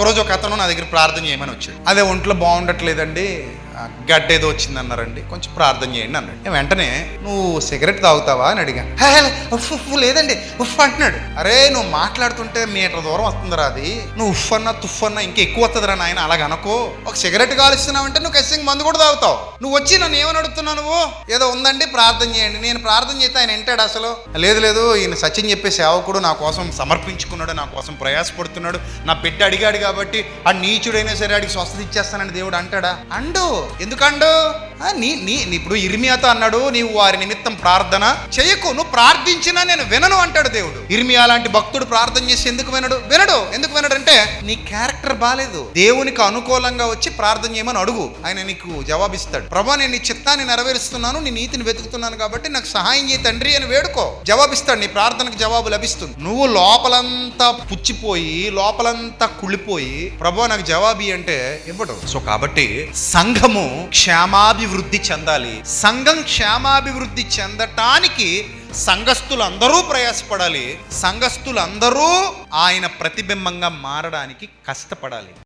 ఒకరోజు ఒక అతను నా దగ్గర ప్రార్థన చేయమని వచ్చాడు. అదే ఒంట్లో బాగుండట్లేదండి. గడ్డ ఏదో వచ్చింది అన్నారండి కొంచెం ప్రార్థన చేయండి అన్నాడు. నేను వెంటనే నువ్వు సిగరెట్ తాగుతావా? అని అడిగాను ఉఫ్ ఉఫ్ లేదండి. ఉఫ్ అంటున్నాడు. అరే నువ్వు మాట్లాడుతుంటే మీటర్ దూరం వస్తుందిరా అది. నువ్వు ఉఫ్ అన్నా తుఫ్ అన్నా ఇంకా ఎక్కువ వస్తుందిరా నాయన అలాగ అనుకో. ఒక సిగరెట్ కాలుస్తున్నావంటే నువ్వు ఖచ్చితంగా మందు కూడా తాగుతావు. నువ్వు వచ్చి నన్ను ఏమని అడుగుతున్నావు నువ్వు? ఏదో ఉందండి ప్రార్థన చేయండి. నేను ప్రార్థన చేస్తే ఆయన వింటాడు అసలు? లేదు లేదు. ఈయన సచిన్ చెప్పే సేవకుడు నా కోసం సమర్పించుకున్నాడు నా కోసం ప్రయాసపడుతున్నాడు. నా పెట్టి అడిగాడు కాబట్టి ఆ నీచుడైనా సరే అడిగి స్వస్థత ఇచ్చేస్తానని దేవుడు అంటాడా? అండు. ఎందుకండు? నీ నీ ఇప్పుడు ఇర్మియాతో అన్నాడు నీవు వారి నిమిత్తం ప్రార్థన చేయకు నువ్వు ప్రార్థించినా నేను వినను అంటాడు దేవుడు. ఇర్మియా లాంటి భక్తుడు ప్రార్థన చేసి ఎందుకు వినడు? వినడు. ఎందుకు వినడు అంటే నీ క్యారెక్టర్ బాగాలేదు దేవునికి అనుకూలంగా వచ్చి ప్రార్థన చేయమని అడుగు. ఆయన నీకు జవాబిస్తాడు. ప్రభా నేను నీ చిత్తాన్ని నెరవేరుస్తున్నాను నీ నీతిని వెతుకుతున్నాను కాబట్టి నాకు సహాయం చేయి తండ్రి అని వేడుకో. జవాబిస్తాడు నీ ప్రార్థనకు జవాబు లభిస్తుంది. నువ్వు లోపలంతా పుచ్చిపోయి లోపలంతా కుళ్ళిపోయి ప్రభా నాకు జవాబి అంటే ఇవ్వడు. సో కాబట్టి సంఘము క్షేమాభి క్షేమాభివృద్ధి చెందాలి. సంఘం క్షేమాభివృద్ధి చెందటానికి సంఘస్థులందరూ ప్రయాసపడాలి. సంఘస్థులందరూ ఆయన ప్రతిబింబంగా మారడానికి కష్టపడాలి.